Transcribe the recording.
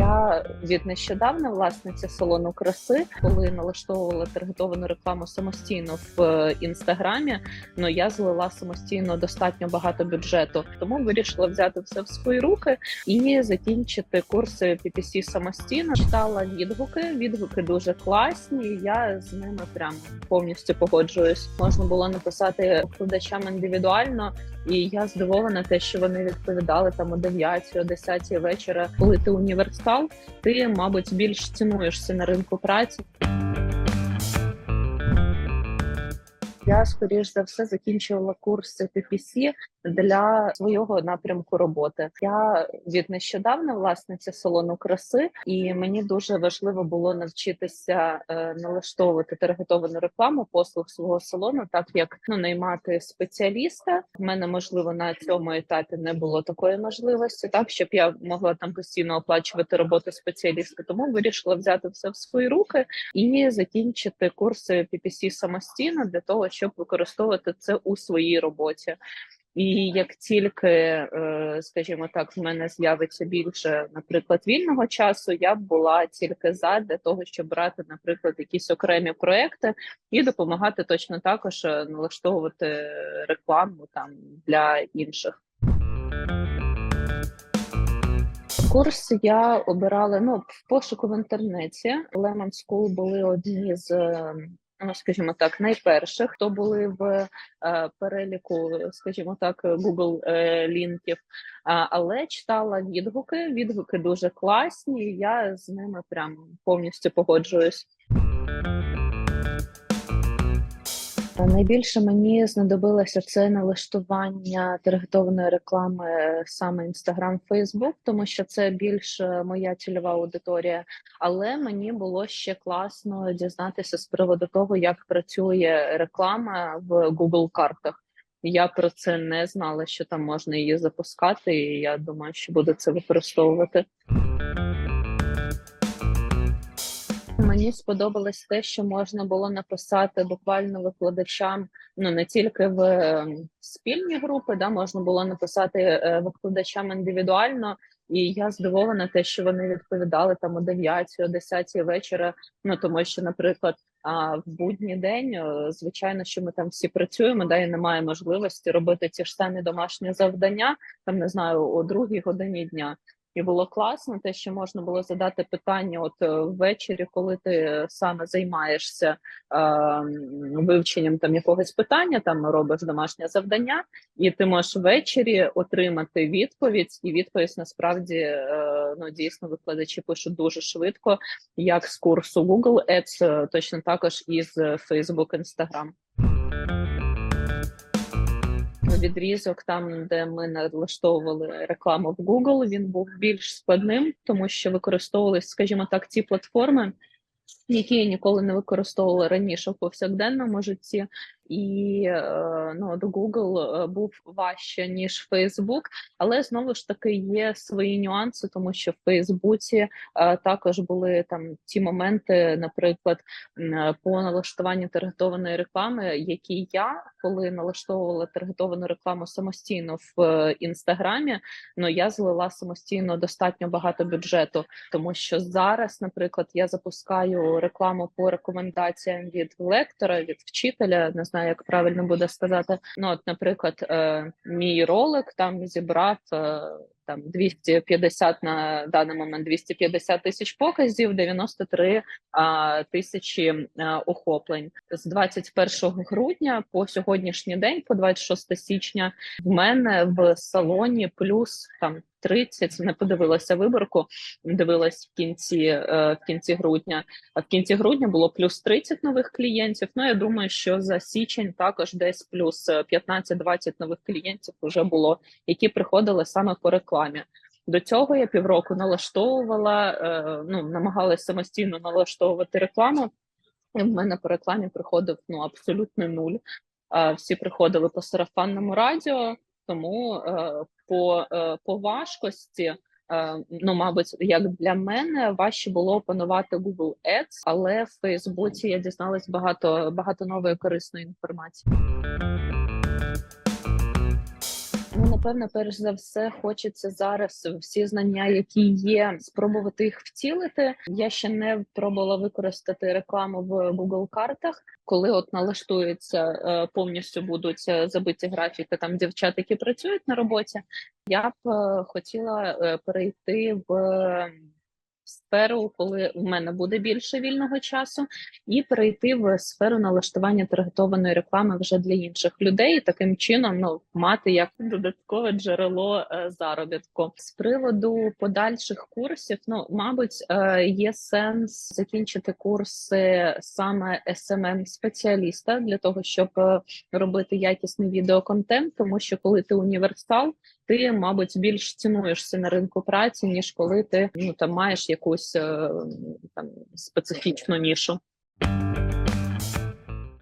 Я від нещодавна власниця салону краси, коли налаштовувала таргетовану рекламу самостійно в е, інстаграмі. Ну я злила самостійно достатньо багато бюджету, тому вирішила взяти все в свої руки і закінчити курси PPC самостійно. Читала відгуки. Відгуки дуже класні. Я з ними прям повністю погоджуюсь. Можна було написати викладачам індивідуально, і я здивована, те, що вони відповідали там о 9 о 10 вечора, коли ти універсал, ти мабуть більш цінуєшся на ринку праці. Я скоріш за все закінчувала курси PPC для свого напрямку роботи. Я від нещодавна власниця салону краси, і мені дуже важливо було навчитися е, налаштовувати таргетовану рекламу послуг свого салону, так як ну наймати спеціаліста. В мене можливо на цьому етапі не було такої можливості, так щоб я могла там постійно оплачувати роботу спеціаліста. Тому вирішила взяти все в свої руки і закінчити курси PPC самостійно для того, щоб використовувати це у своїй роботі. І як тільки, е, скажімо так, в мене з'явиться більше, наприклад, вільного часу, я б була тільки за для того, щоб брати, наприклад, якісь окремі проекти і допомагати точно також е, налаштовувати рекламу там для інших. Курс я обирала ну в пошуку в інтернеті. Lemon School були одні з ну скажімо так, найперших, хто були в е, переліку, скажімо так, Google е, лінків, але читала відгуки. Відгуки дуже класні. Я з ними прям повністю погоджуюсь. Найбільше мені знадобилося це налаштування таргетованої реклами саме Instagram, Facebook, тому що це більш е, моя цільова аудиторія. Але мені було ще класно дізнатися з приводу того, як працює реклама в Google картах. Я про це не знала, що там можна її запускати, і я думаю, що буду це використовувати. Сподобалось те, що можна було написати буквально викладачам, ну не тільки в ем, спільні групи, да можна було написати е, викладачам індивідуально, і я здивована, те, що вони відповідали там о 9 о 10 вечора. Ну тому що, наприклад, а в будній день, звичайно, що ми там всі працюємо, да і немає можливості робити ті ж самі домашні завдання, там не знаю, о другій годині дня. І було класно, те, що можна було задати питання, от е, ввечері, коли ти саме займаєшся е, вивченням там якогось питання, там робиш домашнє завдання, і ти можеш ввечері отримати відповідь, і відповідь насправді е, ну дійсно викладачі пишуть дуже швидко, як з курсу Google Ads, е, точно також із Facebook, Instagram відрізок, там де ми налаштовували рекламу в Google, він був більш складним, тому що використовувалися, скажімо так, ті платформи, які я ніколи не використовувала раніше в повсякденному житті і е, ну до Google е, був важче ніж Facebook, але знову ж таки є свої нюанси, тому що в Фейсбуці е, також були там ті моменти, наприклад, по налаштуванню таргетованої реклами, які я коли налаштовувала таргетовану рекламу самостійно в інстаграмі, ну я злила самостійно достатньо багато бюджету, тому що зараз, наприклад, я запускаю рекламу по рекомендаціям від лектора, від вчителя, не знаю знаю, як правильно буде сказати. Ну, от, наприклад, е, мій ролик там зібрав е, там 250 на даний момент 250 тисяч показів, 93 а, тисячі а, охоплень з 21 грудня по сьогоднішній день, по 26 січня, в мене в салоні плюс там 30, не подивилася виборку, дивилась в кінці е, в кінці грудня. А в кінці грудня було плюс 30 нових клієнтів. Ну я думаю, що за січень також десь плюс 15-20 нових клієнтів вже було, які приходили саме по рекламі. До цього я півроку налаштовувала, е, ну намагалася самостійно налаштовувати рекламу. І в мене по рекламі приходив ну абсолютно нуль. Всі приходили по сарафанному радіо, тому е, по е, по важкості, ну мабуть, як для мене важче було опанувати Google Ads, але в Фейсбуці я дізналась багато багато нової корисної інформації. Ну, напевно, перш за все, хочеться зараз всі знання, які є, спробувати їх втілити. Я ще не пробувала використати рекламу в Google картах, коли от налаштується е, повністю будуть е, забиті графіки там дівчат, які працюють на роботі. Я б е, хотіла перейти в сферу, коли в мене буде більше вільного часу, і перейти в сферу налаштування таргетованої реклами вже для інших людей, і таким чином ну мати як додаткове джерело е, заробітку. З приводу подальших курсів, ну мабуть, е, є сенс закінчити курси саме smm спеціаліста для того, щоб е, робити якісний відеоконтент, тому що коли ти універсал, ти, мабуть, більш цінуєшся на ринку праці, ніж коли ти ну там маєш якусь е, там специфічну нішу.